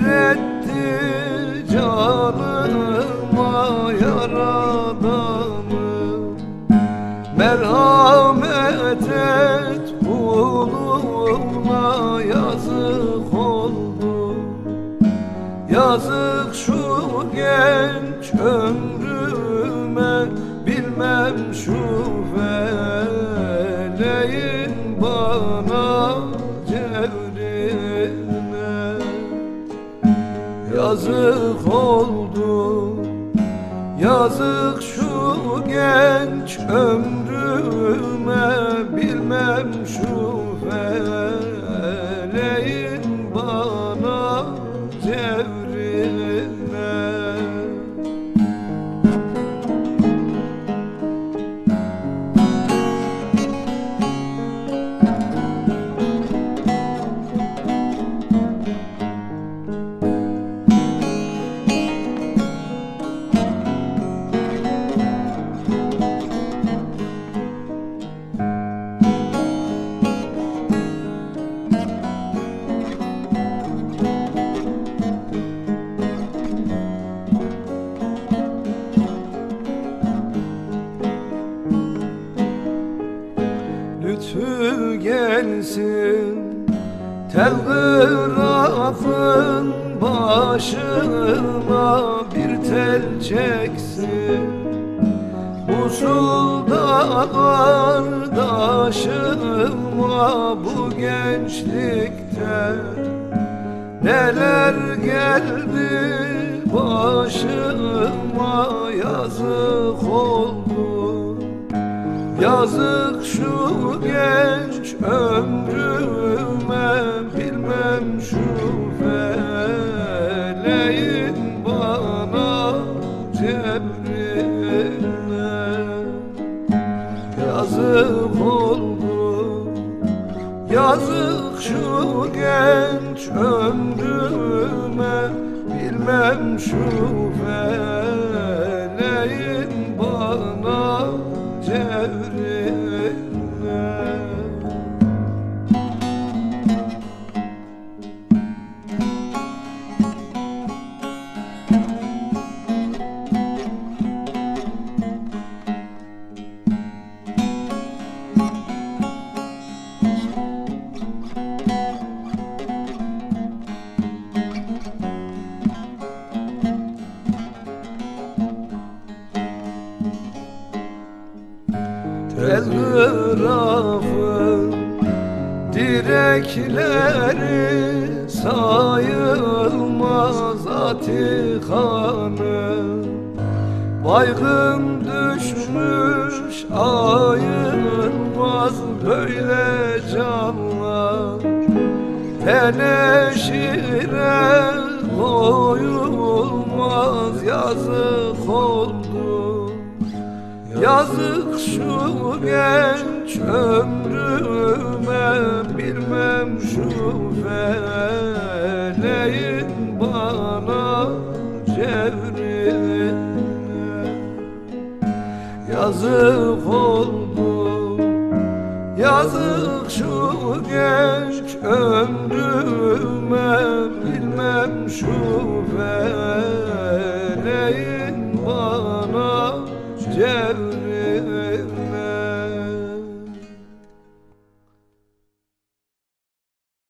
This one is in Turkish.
etti canıma yaradanı Merhamet et kuluna yazık oldu. Yazık şu genç ömrüme Bilmem şu Yazık oldu. Yazık şu genç ömrüme Gelsin Telgrafın başına bir tel çeksin. Usulda kardeşıma bu gençlikte. Neler geldi başıma yazık oldu. Yazık şu cebrine Yazık oldu Yazık şu genç ömrüme. Bilmem şu feleğin bana cevrine Telgrafın direkleri sayılmaz atikanı Baygın düşmüş ayılmaz böyle canlar. Teneşire koyulmaz yazık oldu Yazık şu genç ömrüme Bilmem şu feleğin bana cevrine Yazık oldu Yazık şu genç ömrüme Bilmem şu feleğin